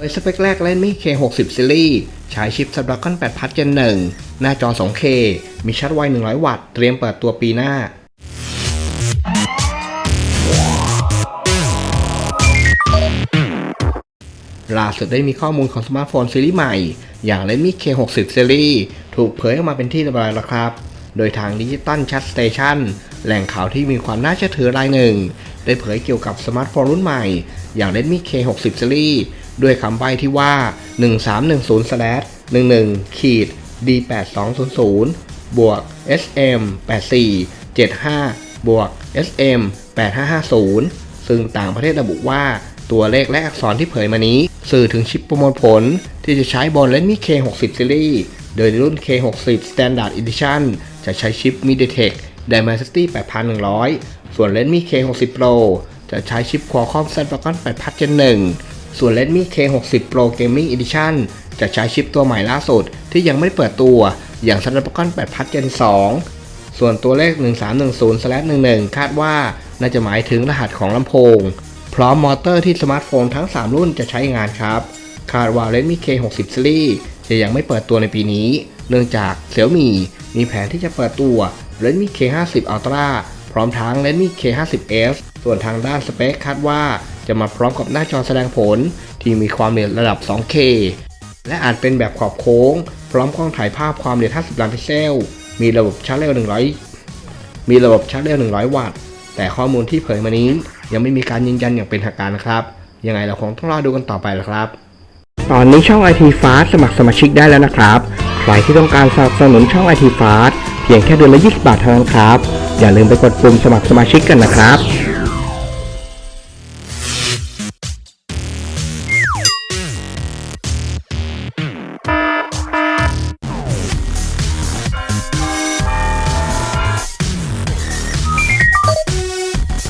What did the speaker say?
โดยสเปคแรก Redmi K60 Series ใช้ชิป Snapdragon 8 Plus Gen 1 หน้าจอ 2K มีชาร์จไว 100 วัตต์ เตรียมเปิดตัวปีหน้า ล่าสุดได้มีข้อมูลของสมาร์ทโฟนซีรีส์ใหม่ อย่าง Redmi K60 Series ถูกเผยออกมาเป็นที่เรียบร้อยแล้วครับ โดยทางดิจิตอลชั t สเตชันแหล่งข่าวที่มีความน่าเชื่อถือรายหนึ่ง ได้เผยเกี่ยวกับสมาร์ทโฟนรุ่นใหม่ อย่าง Redmi K60 Series ด้วยคำใบ้ที่ว่า 1310/11 ขีด D8200 บวก SM 84 75 บวก SM 8550 ซึ่งต่างประเทศระบุว่าตัวเลขและอักษรที่เผยมานี้ สื่อถึงชิปประมวลผลที่จะใช้บน Redmi K60 Series โดยรุ่น K60 Standard Edition จะใช้ชิป MediaTek Dimensity 8100 ส่วน Redmi K60 Pro จะใช้ชิป Qualcomm Snapdragon 8 Plus Gen 1 ส่วน Redmi K60 Pro Gaming Edition จะใช้ชิปตัวใหม่ล่าสุดที่ยังไม่เปิดตัว อย่าง Snapdragon 8 Plus Gen 2 ส่วนตัวเลข 1310/11 คาดว่าน่าจะหมายถึงรหัสของลำโพง พร้อมมอเตอร์ที่สมาร์ทโฟนทั้ง 3 รุ่นจะใช้งานครับ คาดว่า Redmi K60 Series จะยังไม่เปิดตัวในปีนี้ เนื่องจาก Xiaomi มีแผนที่จะเปิดตัว Redmi K50 Ultra พร้อมทั้ง Redmi K50s ส่วนทางด้านสเปคคาดว่า จะมาพร้อมกับหน้าจอแสดงผลที่มีความละเอียดระดับ 2K และอาจเป็นแบบขอบโค้ง พร้อมกล้องถ่ายภาพความละเอียด 50 ล้านพิกเซล มีระบบชาร์จเร็ว 100 มีระบบชาร์จเร็ว 100 วัตต์ แต่ข้อมูลที่เผยมานี้ยังไม่มีการยืนยันอย่างเป็นทางการนะครับ ยังไงเราคงต้องรอดูกันต่อไปละครับ ตอนนี้ช่อง IT Fast สมัครสมาชิกได้แล้วนะครับ ใครที่ต้องการสนับสนุนช่อง IT Fast เพียงแค่เดือนละ 20 บาทเท่านั้นครับ อย่าลืมไปกดปุ่มสมัครสมาชิกกันนะครับ